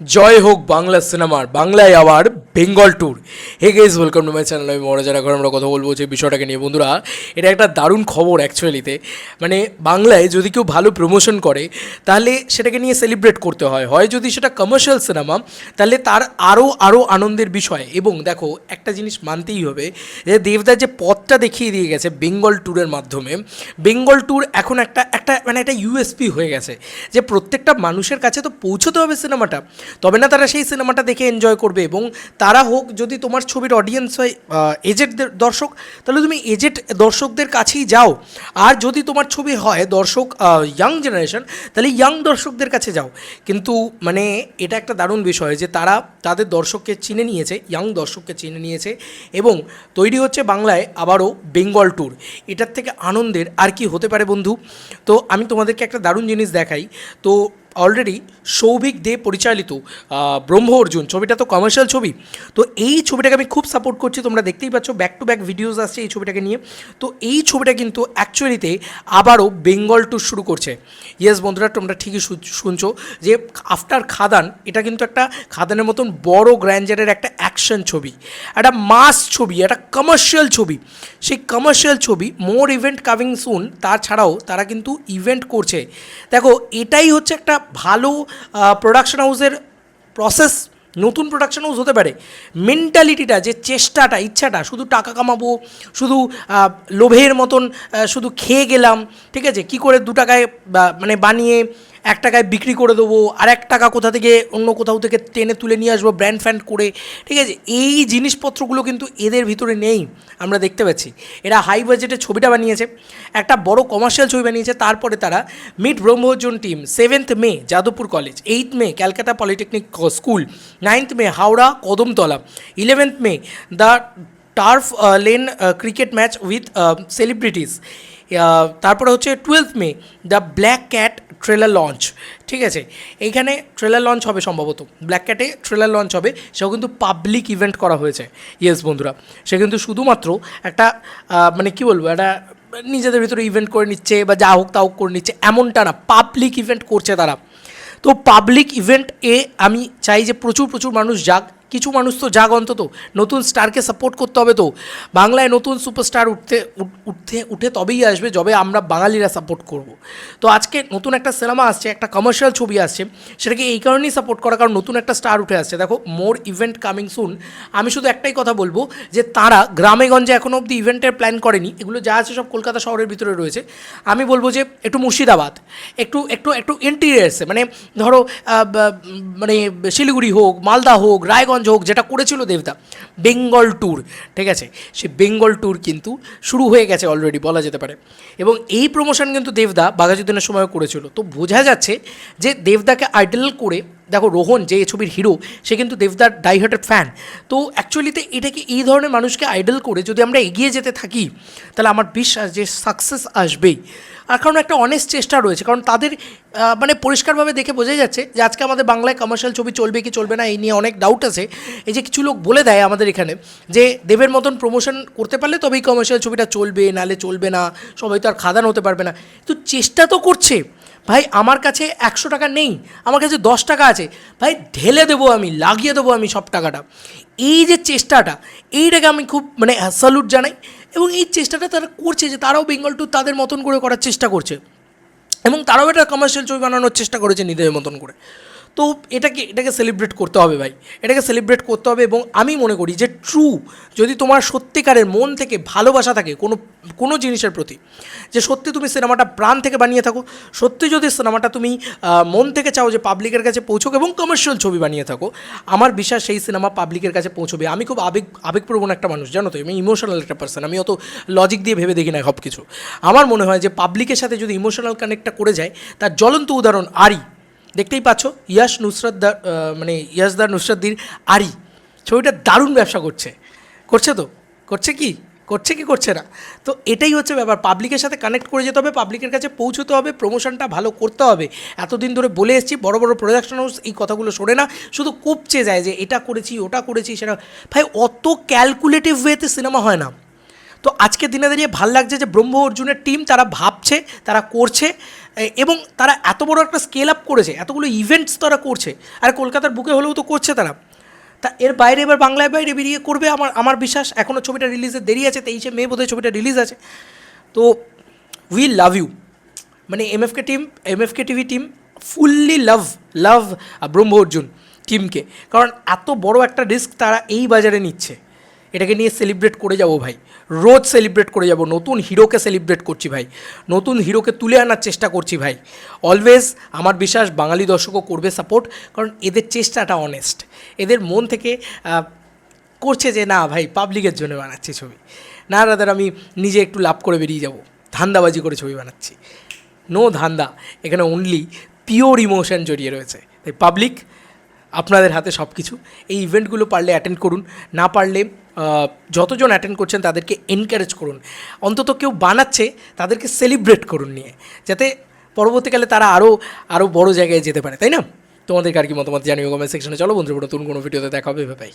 জয় হোক বাংলা সিনেমার বাংলায় আবার Bengal tour hey guys welcome to my channel আমি মহারাজার এখন আমরা কথা বলব যে বিষয়টাকে নিয়ে। বন্ধুরা, এটা একটা দারুণ খবর অ্যাকচুয়ালিতে মানে বাংলায় যদি কেউ ভালো প্রমোশন করে, তাহলে সেটাকে নিয়ে সেলিব্রেট করতে হয়। হয় যদি সেটা কমার্শিয়াল সিনেমা তাহলে তার আরও আরও আনন্দের বিষয়। এবং দেখো, একটা জিনিস মানতেই হবে যে, দেবদার যে পথটা দেখিয়ে দিয়ে গেছে বেঙ্গল ট্যুরের মাধ্যমে বেঙ্গল ট্যুর এখন একটা একটা মানে একটা ইউএসপি হয়ে গেছে। যে প্রত্যেকটা মানুষের কাছে তো পৌঁছতে হবে সিনেমাটা তবে না তারা সেই সিনেমাটা দেখে এনজয় করবে এবং তারা হোক, যদি তোমার ছবির অডিয়েন্স হয় এজেড দর্শক, তাহলে তুমি এজেড দর্শকদের কাছেই যাও। আর যদি তোমার ছবি হয় দর্শক ইয়াং জেনারেশন তাহলে ইয়াং দর্শকদের কাছে যাও। কিন্তু মানে এটা একটা দারুণ বিষয় যে তারা তাদের দর্শককে চিনে নিয়েছে ইয়াং দর্শককে চিনে নিয়েছে, এবং তৈরি হচ্ছে বাংলায় আবারও বেঙ্গল ট্যুর এটার থেকে আনন্দের আর কি হতে পারে বন্ধু? তো আমি তোমাদেরকে একটা দারুণ জিনিস দেখাই। তো অলরেডি সৌভিক দে পরিচালিত ব্রহ্ম অর্জুন ছবিটা তো কমার্শিয়াল ছবি। তো এই ছবিটাকে আমি খুব সাপোর্ট করছি, তোমরা দেখতেই পাচ্ছ ব্যাক টু ব্যাক ভিডিওস আসছে এই ছবিটাকে নিয়ে। তো এই ছবিটা কিন্তু অ্যাকচুয়ালিতে আবারও বেঙ্গল ট্যুর শুরু করছে। ইয়েস বন্ধুরা, তোমরা ঠিকই শুনছো যে আফটার খাদান এটা কিন্তু একটা খাদানের মতন বড় গ্র্যান্ডারের একটা অ্যাকশন ছবি। একটা মাস ছবি, একটা কমার্শিয়াল ছবি। সেই কমার্শিয়াল ছবি মোর ইভেন্ট কামিং সুন তাছাড়াও তারা কিন্তু ইভেন্ট করছে। দেখো, এটাই হচ্ছে একটা ভালো প্রোডাকশন হাউসের প্রসেস নতুন প্রোডাকশন হাউস হতে পারে। মেন্টালিটিটা যে চেষ্টাটা, ইচ্ছাটা, শুধু টাকা কামাবো, শুধু লোভের মতন শুধু খেয়ে গেলাম, ঠিক আছে? কি করে দু টাকায় মানে বানিয়ে এক টাকায় বিক্রি করে দেবো, আর এক টাকা কোথা থেকে অন্য কোথাও থেকে টেনে তুলে নিয়ে আসব ব্র্যান্ড ফ্যান্ড করে। ঠিক আছে? এই জিনিসপত্রগুলো কিন্তু এদের ভিতরে নেই, আমরা দেখতে পাচ্ছি। এরা হাই বাজেটের ছবিটা বানিয়েছে, একটা বড় কমার্শিয়াল ছবি বানিয়েছে, তারপরে তারা মিড ব্রহ্মজন team seventh May Jadavpur college eighth May Calcutta polytechnic school ninth May Howrah Kadamtala eleventh May the turf lane cricket match with celebrities তারপরে হচ্ছে twelfth May the black cat trailer launch ঠিক আছে? এইখানে ট্রেলার লঞ্চ হবে সম্ভবত। Black ক্যাটে trailer launch হবে, সেও কিন্তু পাবলিক ইভেন্ট করা হয়েছে। ইয়েস বন্ধুরা, সে কিন্তু শুধুমাত্র একটা মানে কি বলব, একটা নিজেদের ভিতরে ইভেন্ট করে নিচ্ছে বা যা হোক তা হোক করে নিচ্ছে, এমনটা না পাবলিক ইভেন্ট করছে তারা। তো পাবলিক ইভেন্ট এ আমি চাই যে প্রচুর প্রচুর মানুষ যাক কিছু মানুষ তো যাক অন্তত। নতুন স্টারকে সাপোর্ট করতে হবে তো। বাংলায় নতুন সুপারস্টার উঠতে, উঠ- উঠতে, উঠে তবেই আসবে যবে আমরা বাঙালিরা সাপোর্ট করব। তো আজকে নতুন একটা সিনেমা আসছে, একটা কমার্শিয়াল ছবি আসছে, সেটাকে এই কারণেই সাপোর্ট করা, কারণ নতুন একটা স্টার উঠে আসছে। দেখো মোর ইভেন্ট কামিং সুন আমি শুধু একটাই কথা বলব যে তারা গ্রামে গঞ্জে এখনও অবধি ইভেন্টের প্ল্যান করেনি। এগুলো যা আছে সব কলকাতা শহরের ভিতরে রয়েছে। আমি বলব যে একটু মুর্শিদাবাদ, একটু একটু একটু ইন্টিরিয়ার্সে মানে ধরো মানে শিলিগুড়ি হোক, মালদা হোক, রায়গঞ্জ হোক, যেটা করেছিল দেবদা বেঙ্গল ট্যুর, ঠিক আছে? সে বেঙ্গল ট্যুর কিন্তু শুরু হয়ে গেছে অলরেডি বলা যেতে পারে। এবং এই প্রমোশন কিন্তু দেবদা বাঘাজুদ্দিনের সময় করেছিল। তো বোঝা যাচ্ছে যে দেবদাকে আইডল করে দেখো রোহন যে ছবির হিরো সে কিন্তু দেবদার ডাইহার্টেড ফ্যান তো অ্যাকচুয়ালিতে এটাকে এই ধরনের মানুষকে আইডল করে যদি আমরা এগিয়ে যেতে থাকি, তাহলে আমার বিশ্বাস যে সাকসেস আসবেই। আর কারণ একটা অনেস্ট চেষ্টা রয়েছে, কারণ তাদের মানে পরিষ্কারভাবে দেখে বোঝা যাচ্ছে যে আজকে আমাদের বাংলায় কমার্শিয়াল ছবি চলবে কি চলবে না, এই নিয়ে অনেক ডাউট আছে। এই যে কিছু লোক বলে দেয় আমাদের এখানে যে দেবের মতন প্রমোশন করতে পারলে তবেই কমার্শিয়াল ছবিটা চলবে, নালে চলবে না, সবাই তো আর খাদান হতে পারবে না। তো চেষ্টা তো করছে। ভাই, আমার কাছে একশো টাকা নেই, আমার কাছে দশ টাকা আছে। ভাই, ঢেলে দেবো আমি, লাগিয়ে দেবো আমি সব টাকাটা। এই যে চেষ্টাটা, এইটাকে আমি খুব মানে স্যালুট জানাই এবং এই চেষ্টাটা তারা করছে যে তারাও বেঙ্গল টু তাদের মতন করে করার চেষ্টা করছে। এবং তারাও এটা কমার্শিয়াল ছবি বানানোর চেষ্টা করেছে নিজেদের মতন করে। তো এটাকে এটাকে সেলিব্রেট করতে হবে ভাই। এটাকে সেলিব্রেট করতে হবে এবং আমি মনে করি যে ট্রু যদি তোমার সত্যিকারের মন থেকে ভালোবাসা থাকে কোনো কোনো জিনিসের প্রতি, যে সত্যি তুমি সিনেমাটা প্রাণ থেকে বানিয়ে থাকো, সত্যি যদি সিনেমাটা তুমি মন থেকে চাও যে পাবলিকের কাছে পৌঁছোক এবং কমার্শিয়াল ছবি বানিয়ে থাকো, আমার বিশ্বাস সেই সিনেমা পাবলিকের কাছে পৌঁছবে। আমি খুব আবেগ, আবেগপ্রবণ একটা মানুষ, জানো তো? আমি ইমোশনাল একটা পার্সন আমি অত লজিক দিয়ে ভেবে দেখি না সব কিছু আমার মনে হয় যে পাবলিকের সাথে যদি ইমোশনাল কানেক্টটা করে যায়, তার জ্বলন্ত উদাহরণ আরি। দেখতেই পাচ্ছ ইয়াস নুসরত মানে ইয়াসদার নুসরতদির আরি ছবিটা দারুণ ব্যবসা করছে। করছে তো? করছে কি? করছে কি করছে না? তো এটাই হচ্ছে ব্যাপার। পাবলিকের সাথে কানেক্ট করে যেতে হবে, পাবলিকের কাছে পৌঁছতে হবে প্রমোশনটা ভালো করতে হবে। এতদিন ধরে বলে এসেছি, বড় বড় প্রোডাকশন হাউস এই কথাগুলো শোনে না। শুধু কুপচে যায় যে এটা করেছি, ওটা করেছি, সেটা। ভাই, অত ক্যালকুলেটিভ ওয়েতে সিনেমা হয় না। তো আজকে দিনে দাঁড়িয়ে ভালো লাগছে যে ব্রহ্ম অর্জুনের টিম তারা ভাবছে, তারা করছে। এবং তারা এত বড় একটা স্কেল আপ করেছে, এতগুলো ইভেন্টস তারা করছে, আর কলকাতার বুকে হলেও তো করছে তারা। তা এর বাইরে এবার বাংলায় বাইরে বেরিয়ে করবে আমার আমার বিশ্বাস এখনও ছবিটা রিলিজের দেরি আছে, তেইশে মে বোধহয় ছবিটা রিলিজ আছে। তো উই লাভ ইউ মানে MFK team MFK TV team fully love love Brahma Arjun টিমকে কারণ এত বড় একটা রিস্ক তারা এই বাজারে নিচ্ছে। এটাকে নিয়ে সেলিব্রেট করে যাব ভাই। রোজ সেলিব্রেট করে যাব। নতুন হিরোকে সেলিব্রেট করছি ভাই। নতুন হিরোকে তুলে আনার চেষ্টা করছি ভাই। অলওয়েজ আমার বিশ্বাস বাঙালি দর্শকও করবে সাপোর্ট কারণ এদের চেষ্টাটা অনেস্ট এদের মন থেকে করছে যে না ভাই পাবলিকের জন্য বানাচ্ছি ছবি। না রাদার, আমি নিজে একটু লাভ করে বেরিয়ে যাব। ধান্দাবাজি করে ছবি বানাচ্ছি। নো ধান্দা। এখানে অনলি পিওর ইমোশন জড়িয়ে রয়েছে। তাই পাবলিক আপনাদের হাতে সব কিছু এই ইভেন্টগুলো পারলে অ্যাটেন্ড করুন, না পারলে যতজন অ্যাটেন্ড করছেন তাদেরকে এনকারেজ করুন। অন্তত কেউ বানাচ্ছে, তাদেরকে সেলিব্রেট করুন নিয়ে, যাতে পরবর্তীকালে তারা আরও আরও বড় জায়গায় যেতে পারে, তাই না? তোমাদেরকে আর কি মতামত জানিও কমেন্ট সেকশনে চলো বন্ধুরা, নতুন কোনো ভিডিওতে দেখা হবে ভাই